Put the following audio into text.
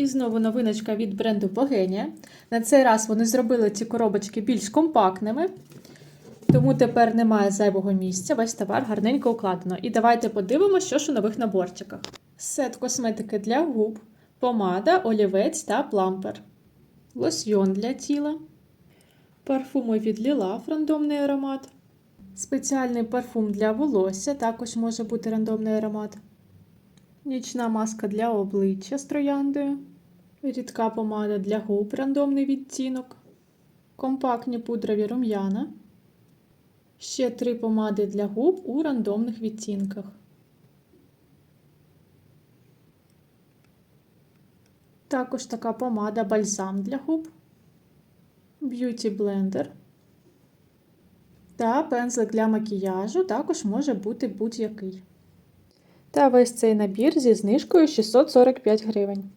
І знову новиночка від бренду Bogenia. На цей раз вони зробили ці коробочки більш компактними, тому тепер немає зайвого місця. Весь товар гарненько укладено. І давайте подивимося, що ж у нових наборчиках. Сет косметики для губ, помада, олівець та плампер, лосьйон для тіла, парфуми від Лілав, рандомний аромат, спеціальний парфум для волосся, також може бути рандомний аромат. Нічна маска для обличчя з трояндою, рідка помада для губ, рандомний відтінок, компактні пудрові рум'яна, ще три помади для губ у рандомних відтінках. Також така помада бальзам для губ, б'юті блендер та пензлик для макіяжу також може бути будь-який. Та весь цей набір зі знижкою 645 гривень.